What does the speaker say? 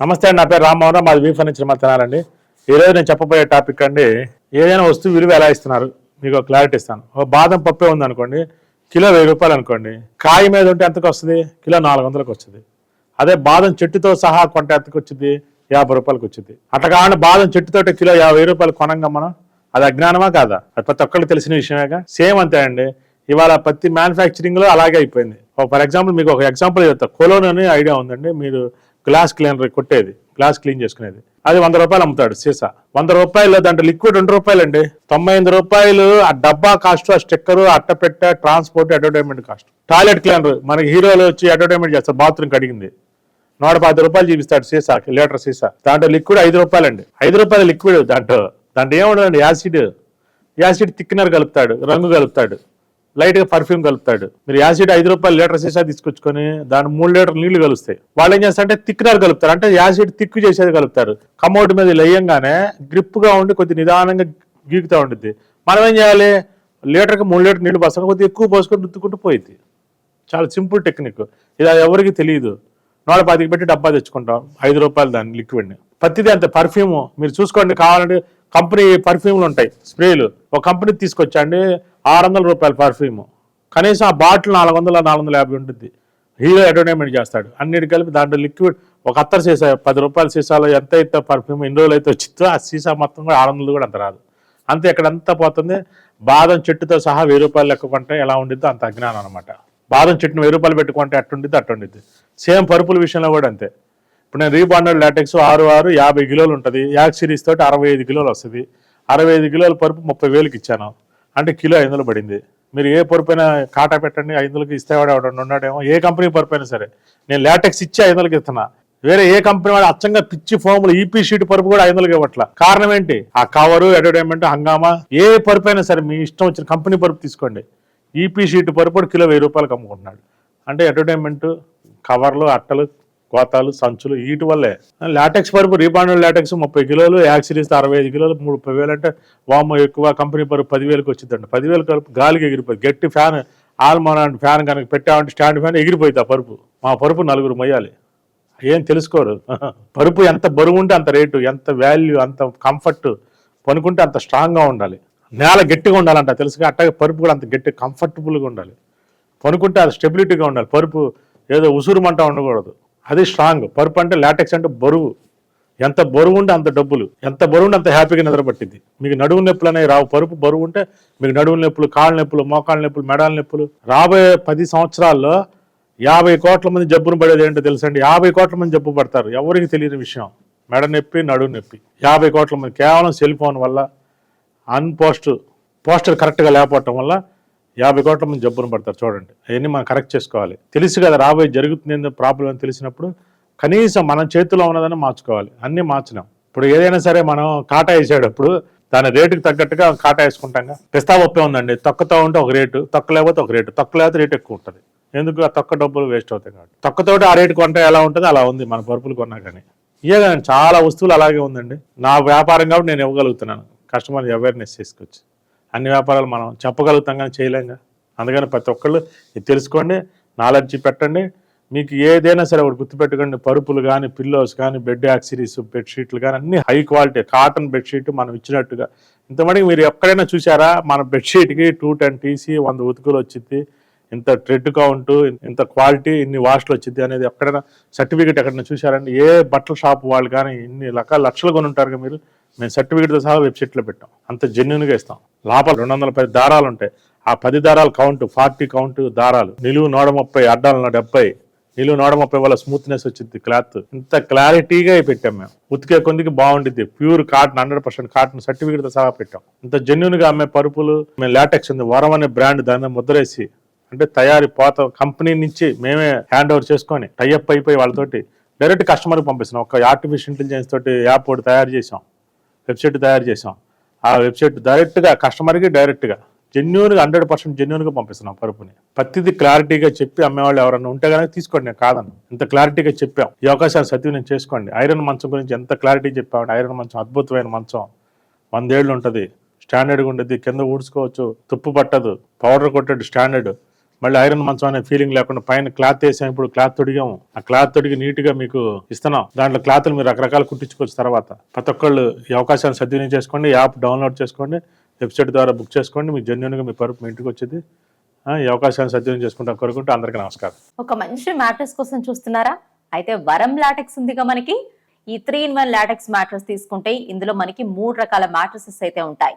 నమస్తే అండి నా పేరు రామ్మోహన్ మాది వీ ఫర్నిచర్ మత్తనాలండి ఈరోజు నేను చెప్పబోయే టాపిక్ అండి ఏదైనా వస్తువు విలువ ఎలా ఇస్తున్నారు? మీకు క్లారిటీ ఇస్తాను. ఓ బాదం పప్పే ఉంది అనుకోండి కిలో వెయ్యి రూపాయలు అనుకోండి కాయ మీద ఉంటే ఎంతకు వస్తుంది? కిలో నాలుగు వందలకు వస్తుంది. అదే బాదం చెట్టుతో సహా కొంటే ఎంతకు వచ్చింది యాభై రూపాయలకు వచ్చింది అట్లా కాకుండా బాదం చెట్టుతోటి కిలో యాభై రూపాయలు కొనంగా మనం అది అజ్ఞానమా కాదా? అది ప్రతి ఒక్కరికి తెలిసిన విషయమేగా. సేమ్ అంతే అండి. ఇవాళ ప్రతి మ్యానుఫ్యాక్చరింగ్లో అలాగే అయిపోయింది. ఫర్ ఎగ్జాంపుల్ మీకు ఒక ఎగ్జాంపుల్ చెప్తా. కొలోన్ అనే ఐడియా ఉందండి. మీరు గ్లాస్ క్లీనర్ కొట్టేది గ్లాస్ క్లీన్ చేసుకునేది. అది వంద రూపాయలు అమ్ముతాడు సీసా. వంద రూపాయలు దాంట్లో లిక్విడ్ రెండు రూపాయలు అండి తొంభై ఎనిమిది రూపాయలు ఆ డబ్బా కాస్ట్ ఆ sticker అట్టపెట్ట transport advertisement cost toilet cleaner మనకి హీరోలు వచ్చి అడ్వర్టైజ్మెంట్ చేస్తారు బాత్రూమ్ కడిగింది. నూట పది రూపాయలు చూపిస్తాడు సీసా లీటర్ సీసా. దాంట్లో లిక్విడ్ ఐదు రూపాయలు అండి ఐదు రూపాయల లిక్విడ్ దాంట్లో. దాంట్లో ఏముండదండి యాసిడ్. యాసిడ్ థిక్నర్ కలుపుతాడు రంగు కలుపుతాడు. లైట్గా పర్ఫ్యూమ్ కలుపుతాడు. మీరు యాసిడ్ ఐదు రూపాయలు లీటర్ సీసా తీసుకొచ్చుకొని దాని మూడు లీటర్ నీళ్ళు కలుస్తాయి. వాళ్ళు ఏం చేస్తారంటే థిక్నర్ కలుపుతారు. అంటే యాసిడ్ థిక్ చేసేది కలుపుతారు. కమౌట్ మీద లేయంగానే గ్రిప్గా ఉండి కొద్ది నిదానంగా గీకుతా ఉంటుంది మనం ఏం చేయాలి? లీటర్కి మూడు లీటర్ నీళ్ళు పోస్తాం. కొద్దిగా ఎక్కువ పోసుకొని రుద్దుకుంటూ పోయింది చాలా సింపుల్ టెక్నిక్. ఇది ఎవరికి తెలియదు. నూట పాతికి పెట్టి డబ్బా తెచ్చుకుంటాం. ఐదు రూపాయలు దాన్ని లిక్విడ్ని. ప్రతిదీ అంత పర్ఫ్యూమ్. మీరు చూసుకోండి కావాలంటే కంపెనీ పర్ఫ్యూమ్లు ఉంటాయి స్ప్రేలు. ఒక కంపెనీ తీసుకొచ్చండి ఆరు వందల రూపాయల పర్ఫ్యూమ్. కనీసం ఆ బాటిల్ నాలుగు వందల నాలుగు వందల యాభై ఉంటుంది హీరో అడ్వర్టైజ్మెంట్ చేస్తాడు. అన్నిటి కలిపి దాంట్లో లిక్విడ్ ఒక అత్తర్ సీసా పది రూపాయల సీసాలో ఎంత అయితే పర్ఫ్యూమ్ ఎన్ని రోజులు అయితే వచ్చిందో ఆ సీసా మొత్తం కూడా ఆరు వందలు కూడా అంత రాదు. అంతే ఇక్కడంతా పోతుంది. బాదం చెట్టుతో సహా వెయ్యి రూపాయలు లెక్క కొంటే ఎలా ఉండిద్దో అంత అజ్ఞానం అనమాట బాదం చెట్టును వెయ్యి రూపాయలు పెట్టుకుంటే అట్టుండిద్ది అట్టుండిద్ది. సేమ్ పరుపుల విషయంలో కూడా అంతే. ఇప్పుడు నేను రీబాండెడ్ లాటెక్స్ ఆరు ఆరు యాభై కిలోలు ఉంటుంది. యాక్ సిరీస్ తోటి అరవై ఐదు కిలోలు వస్తుంది. అరవై ఐదు కిలోల పరుపు ముప్పై వేలకు ఇచ్చాను. అంటే కిలో ఐదు వందలు పడింది. మీరు ఏ పరుపు అయినా కాటా పెట్టండి ఐదు వందలకి ఇస్తేవాడు ఎవడన్నా ఉన్నాడేమో. ఏ కంపెనీ పరుపు అయినా సరే. నేను లాటెక్స్ ఇచ్చి ఐదు వందలకి ఇస్తున్నా. వేరే ఏ కంపెనీ వాడు అచ్చంగా పిచ్చి ఫోములు ఈపీ షీట్ పరుపు కూడా ఐదు వందలకి ఇవ్వట్ల. కారణం ఏంటి? ఆ కవరు అడ్వర్టైన్మెంట్ హంగామా ఏ పరుపు అయినా సరే మీ ఇష్టం వచ్చిన కంపెనీ పరుపు తీసుకోండి. ఈపీ షీట్ పరుపు కూడా కిలో వెయ్యి రూపాయలకు అమ్ముకుంటున్నాడు. అంటే అడ్వర్టైన్మెంట్ కవర్లు అట్టలు కోతాలు సంచులు వీటి వల్లే. లాటెక్స్ పరుపు రీబాండెడ్ లాటెక్స్ ముప్పై కిలోలు యాక్సిరీస్ అరవై ఐదు కిలోలు ముప్పై వేలు అంటే వామ ఎక్కువ కంపెనీ పరుపు పదివేలకు వచ్చిందండి పదివేలు కలుపు గాలికి ఎగిరిపోయి గట్టి ఫ్యాన్ ఆల్మోనాంటి ఫ్యాన్ కనుక పెట్టామంటే స్టాండ్ ఫ్యాన్ ఎగిరిపోయింది ఆ పరుపు. మా పరుపు నలుగురు మొయ్యాలి. ఏం తెలుసుకోరు. పరుపు ఎంత బరువు ఉంటే అంత రేటు ఎంత వాల్యూ అంత కంఫర్ట్ పనుకుంటే అంత స్ట్రాంగ్గా ఉండాలి. నేల గట్టిగా ఉండాలంట తెలుసుగా అట్టగా పరుపు కూడా అంత గట్టి కంఫర్టబుల్గా ఉండాలి. పనుకుంటే అది స్టెబిలిటీగా ఉండాలి. పరుపు ఏదో ఉసురుమంట ఉండకూడదు. అది స్ట్రాంగ్. పరుపు అంటే లాటెక్స్ అంటే బరువు. ఎంత బరువు ఉంటే అంత డబ్బులు. ఎంత బరువు ఉంటే అంత హ్యాపీగా నిద్రపట్టింది మీకు నడువు నొప్పులు అనేవి రావు. పరుపు బరువు ఉంటే మీకు నడువు నొప్పులు కాళ్ళ నొప్పులు మోకాళ్ళ నొప్పులు మెడాల నొప్పులు. రాబోయే పది సంవత్సరాల్లో యాభై కోట్ల మంది జబ్బును పడేది ఏంటో తెలుసండి? యాభై కోట్ల మంది జబ్బు పడతారు. ఎవరికి తెలియని విషయం? మెడ నొప్పి నడువు నొప్పి. యాభై కోట్ల మంది కేవలం సెల్ ఫోన్ వల్ల అన్పోస్ట్ పోస్టర్ కరెక్ట్గా లేకపోవటం వల్ల యాభై కోట్ల మంది జబ్బును పడతారు చూడండి. అవన్నీ మనం కరెక్ట్ చేసుకోవాలి. తెలుసు కదా రాబోయే జరుగుతుంది ప్రాబ్లం అని తెలిసినప్పుడు కనీసం మన చేతిలో ఉన్నదని మార్చుకోవాలి. అన్నీ మార్చినాం. ఇప్పుడు ఏదైనా సరే మనం కాటా వేసేటప్పుడు దాని రేటుకి తగ్గట్టుగా కాటా వేసుకుంటాం పిస్తా ఒప్పే ఉందండి. తొక్కతో ఉంటే ఒక రేటు తొక్క లేకపోతే ఒక రేటు తొక్క లేకపోతే రేటు ఎక్కువ ఉంటుంది. ఎందుకు? ఆ తొక్క డబ్బులు వేస్ట్ అవుతాయి కాబట్టి. తొక్కతోటి ఆ రేటు కొంటే ఎలా ఉంటుంది అలా ఉంది మన పరుపులు కొన్నా కానీ. ఇయే చాలా వస్తువులు అలాగే ఉందండి. నా వ్యాపారం కాబట్టి నేను ఇవ్వగలుగుతున్నాను. కస్టమర్ అవేర్నెస్ తీసుకొచ్చి అన్ని వ్యాపారాలు మనం చెప్పగలుగుతాం కానీ చేయలేంగా అందుకని ప్రతి ఒక్కళ్ళు ఇది తెలుసుకోండి నాలెడ్జ్ పెట్టండి. మీకు ఏదైనా సరే ఒకటి గుర్తుపెట్టుకోండి. పరుపులు కానీ పిల్లోస్ కానీ బెడ్ యాక్సిరీస్ బెడ్షీట్లు కానీ అన్ని హై క్వాలిటీ కాటన్ బెడ్షీట్ మనం ఇచ్చినట్టుగా. ఇంతమందికి మీరు ఎక్కడైనా చూసారా మన బెడ్షీట్కి టూ టెన్ టీసీ వంద ఉతుకులు వచ్చింది. ఇంత ట్రెడ్ కౌంట్ ఇంత క్వాలిటీ ఇన్ని వాష్లు వచ్చింది అనేది ఎక్కడైనా సర్టిఫికేట్ ఎక్కడైనా చూసారండి ఏ బట్టల షాప్ వాళ్ళు కానీ ఇన్ని రకాల లక్షలు కొనింటారు మీరు? మేము సర్టిఫికేట్తో సహా వెబ్సైట్లో పెట్టాం. అంత జెన్యున్గా ఇస్తాం. లోపల రెండు వందల పది దారాలు ఉంటాయి ఆ పది దారాలు కౌంట్ ఫార్టీ కౌంట్ దారాలు. నిలువు నూట ముప్పై అడ్డాలు డెబ్బై నిలువు నూట ముప్పై వల్ల స్మూత్నెస్ వచ్చింది క్లాత్ ఇంత క్లారిటీగా పెట్టాం మేము. ఉతికే కొందికి బాగుంటుంది pure cotton hundred percent cotton సర్టిఫికేట్తో సహా పెట్టాం. ఇంత జెన్యున్గా అమ్మే పరుపులు మేము లాటెక్స్ ఉంది. వరం అనే బ్రాండ్ దాని మీద ముద్రేసి అంటే తయారీ పోత కంపెనీ నుంచి మేమే హ్యాండ్ ఓవర్ చేసుకొని టైఅప్ అయిపోయి వాళ్ళతోటి డైరెక్ట్ కస్టమర్కి పంపిస్తున్నాం. ఒక ఆర్టిఫిషియల్ ఇంటెలిజెన్స్ తోటి యాప్ ఒకటి తయారు చేసాం వెబ్సైట్ తయారు చేసాం ఆ వెబ్సైట్ డైరెక్ట్గా కస్టమర్కి డైరెక్ట్గా జెన్యున్గా హండ్రెడ్ పర్సెంట్ జెన్యున్గా పంపిస్తున్నాం పరుపుని. ప్రతిదీ క్లారిటీగా చెప్పి అమ్మేవాళ్ళు ఎవరన్నా ఉంటే కనుక తీసుకోండి నేను కాదను ఇంత క్లారిటీగా చెప్పాం. ఈ అవకాశాలు సత్యం చేసుకోండి. ఐరన్ మంచం గురించి ఎంత క్లారిటీ చెప్పామంటే ఐరన్ మంచం అద్భుతమైన మంచం. వందేళ్ళు ఉంటుంది. స్టాండర్డ్గా ఉంటుంది కింద ఊడ్చుకోవచ్చు. తుప్పు పట్టదు. పౌడర్ కొట్టడు స్టాండర్డ్. మళ్ళీ ఐరన్ మంచం అనే ఫీలింగ్ లేకుండా పైన క్లాత్ వేసాం ఇప్పుడు క్లాత్ తొడిగాము ఆ క్లాత్ తొడిగి నీట్గా మీకు ఇస్తున్నాం. దాంట్లో క్లాత్లు మీరు రకరకాలు కుట్టించుకోవచ్చు తర్వాత. ప్రతి ఒక్కళ్ళు ఈ అవకాశాన్ని సద్వినియోగం చేసుకోండి యాప్ డౌన్లోడ్ చేసుకోండి వెబ్సైట్ ద్వారా బుక్ చేసుకోండి మీ జెన్యున్గా మీ పరుపు మీ ఇంటికి వచ్చింది. ఈ అవకాశాన్ని సద్వినియోగం చేసుకుంటాం కోరుకుంటూ అందరికీ నమస్కారం. ఒక మంచి మ్యాట్రెస్ కోసం చూస్తున్నారా? అయితే వరం లాటెక్స్ ఉందిగా మనకి. ఈ three in one latex mattress తీసుకుంటే ఇందులో మనకి మూడు రకాల మ్యాట్రసెస్ అయితే ఉంటాయి.